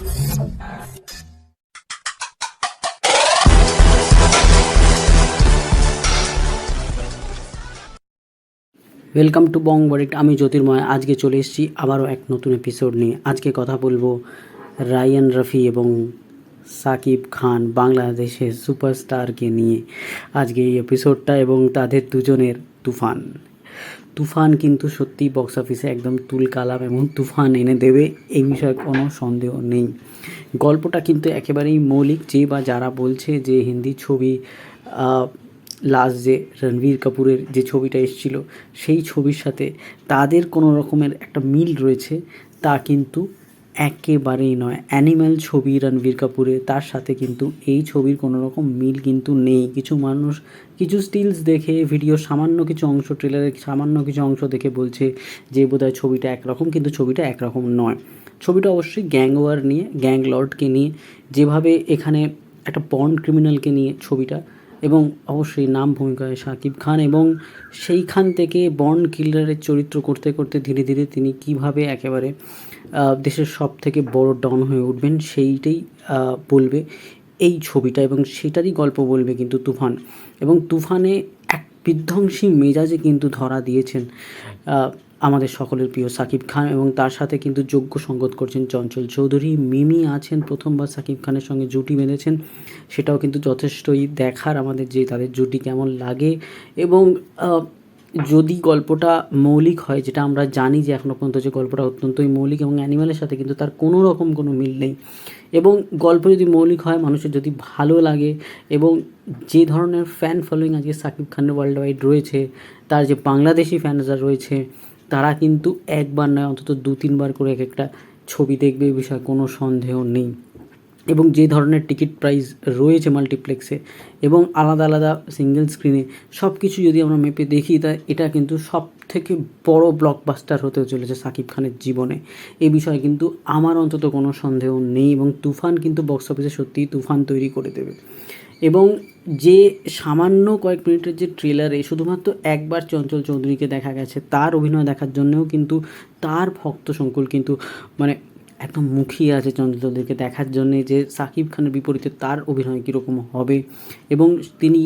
Welcome to বং বডিক্ট আমি জ্যোতির্ময়। আজকে চলে এসেছি আবারও এক নতুন এপিসোড নিয়ে। আজকে কথা বলব রায়ান রফি এবং সাকিব খান বাংলাদেশের সুপারস্টারকে নিয়ে। আজকে এই এপিসোডটা এবং তাদের দুজনের তুফান। তুফান কিন্তু সত্যি বক্স অফিসে একদম তুল কালাম এবং তুফান এনে দেবে, এই বিষয়ে কোনো সন্দেহ নেই। গল্পটা কিন্তু একেবারেই মৌলিক, যে বা যারা বলছে যে হিন্দি ছবি লাস্ট যে রণবীর কাপুরের যে ছবিটা এসেছিল, সেই ছবির সাথে তাদের কোনো রকমের একটা মিল রয়েছে, তা কিন্তু একেবারেই নয়। অ্যানিম্যাল ছবি রণবীর কাপুরের, তার সাথে কিন্তু এই ছবির কোনো রকম মিল কিন্তু নেই। কিছু মানুষ, কিছু স্টিলস দেখে ভিডিও সামান্য কিছু অংশ ট্রেলারের সামান্য কিছু অংশ দেখে বলছে যে বোধহয় ছবিটা একরকম, কিন্তু ছবিটা একরকম নয়। ছবিটা অবশ্যই গ্যাং ওয়ার নিয়ে গ্যাং লর্ডকে নিয়ে, যেভাবে এখানে একটা বন্ড ক্রিমিনালকে নিয়ে ছবিটা, এবং অবশ্যই নাম ভূমিকায় শাকিব খান, এবং সেইখান থেকে বন্ড কিলারের চরিত্র করতে করতে ধীরে ধীরে তিনি কীভাবে একেবারে দেশের সব থেকে বড় ডন হয়ে উঠবেন সেইটাই বলবে এই ছবিটা এবং সেটারই গল্প বলবে কিন্তু তুফান। এবং তুফানে এক বিধ্বংসী মেজাজে কিন্তু ধরা দিয়েছেন আমাদের সকলের প্রিয় সাকিব খান এবং তার সাথে কিন্তু যোগ্য সঙ্গত করছেন চঞ্চল চৌধুরী। মিমি আছেন প্রথমবার সাকিব খানের সঙ্গে জুটি বেঁধেছেন, সেটাও কিন্তু যথেষ্টই দেখার আমাদের যে তাদের জুটি কেমন লাগে এবং যদি গল্পটা মৌলিক হয়, যেটা আমরা জানি যে এখনও পর্যন্ত যে গল্পটা অত্যন্তই মৌলিক এবং অ্যানিমালের সাথে কিন্তু তার কোনো রকম কোনো মিল নেই। এবং গল্প যদি মৌলিক হয়, মানুষের যদি ভালো লাগে এবং যে ধরনের ফ্যান ফলোয়িং আজকে সাকিব খানের ওয়ার্ল্ড ওয়াইড রয়েছে, তার যে বাংলাদেশি ফ্যানরা রয়েছে, তারা কিন্তু একবার নয়, অন্তত দু তিনবার করে এক একটা ছবি দেখবে এই বিষয়ে কোনো সন্দেহ নেই। এবং যে ধরনের টিকিট প্রাইস রয়েছে মাল্টিপ্লেক্সে এবং আলাদা আলাদা সিঙ্গেল স্ক্রিনে সব কিছু যদি আমরা মেপে দেখি, তা এটা কিন্তু সব থেকে বড় ব্লকবাস্টার হতে চলেছে সাকিব খানের জীবনে। এই বিষয়ে কিন্তু আমার অন্তত কোনো সন্দেহ নেই এবং তুফান কিন্তু বক্স অফিসে সত্যিই তুফান তৈরি করে দেবে। এবং যে সামান্য কয়েক মিনিটের যে ট্রেলারে শুধুমাত্র একবার চঞ্চল চৌধুরীকে দেখা গেছে, তার অভিনয় দেখার জন্যও কিন্তু তার ভক্ত সংকুল কিন্তু মানে একদম মুখিয়ে আছে চঞ্চল চৌধুরীকে দেখার জন্যে যে সাকিব খানের বিপরীতে তার অভিনয় কীরকম হবে এবং তিনি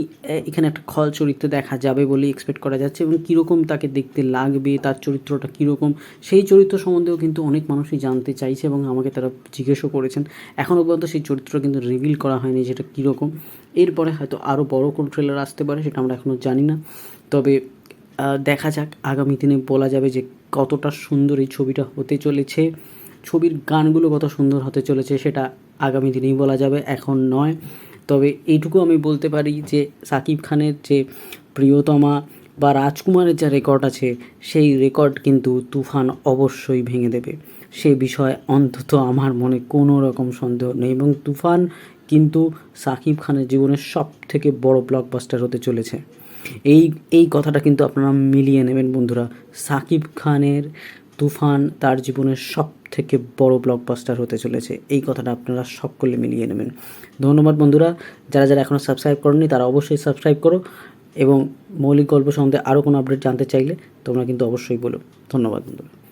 এখানে একটা খল চরিত্রে দেখা যাবে বলে এক্সপেক্ট করা যাচ্ছে এবং কীরকম তাকে দেখতে লাগবে, তার চরিত্রটা কীরকম, সেই চরিত্র সম্বন্ধেও কিন্তু অনেক মানুষই জানতে চাইছে এবং আমাকে তারা জিজ্ঞেসও করেছেন। এখনও পর্যন্ত সেই চরিত্র কিন্তু রিভিল করা হয়নি যেটা কীরকম। এরপরে হয়তো আরও বড় কোনো ট্রেলার আসতে পারে সেটা আমরা এখনও জানি না। তবে দেখা যাক, আগামী দিনে বলা যাবে যে কতটা সুন্দর এই ছবিটা হতে চলেছে। ছবির গানগুলো কত সুন্দর হতে চলেছে সেটা আগামী দিনেই বলা যাবে, এখন নয়। তবে এইটুকু আমি বলতে পারি যে সাকিব খানের যে প্রিয়তমা বা রাজকুমারের যা রেকর্ড আছে, সেই রেকর্ড কিন্তু তুফান অবশ্যই ভেঙে দেবে। সে বিষয়ে অন্তত আমার মনে কোনো রকম সন্দেহ নেই এবং তুফান কিন্তু সাকিব খানের জীবনের সব থেকে বড় ব্লকবাস্টার হতে চলেছে। এই এই কথাটা কিন্তু আপনারা মিলিয়ে নেবেন বন্ধুরা। সাকিব খানের তুফান তার জীবনের সব থেকে বড় ব্লকবাস্টার হতে চলেছে। এই কথাটা আপনারা সকলে মিলিয়ে নেবেন। ধন্যবাদ বন্ধুরা। যারা যারা এখনও সাবস্ক্রাইব করেননি, তারা অবশ্যই সাবস্ক্রাইব করো এবং মৌলিক গল্প সম্বন্ধে আরও কোনো আপডেট জানতে চাইলে তোমরা কিন্তু অবশ্যই বলো। ধন্যবাদ বন্ধুরা.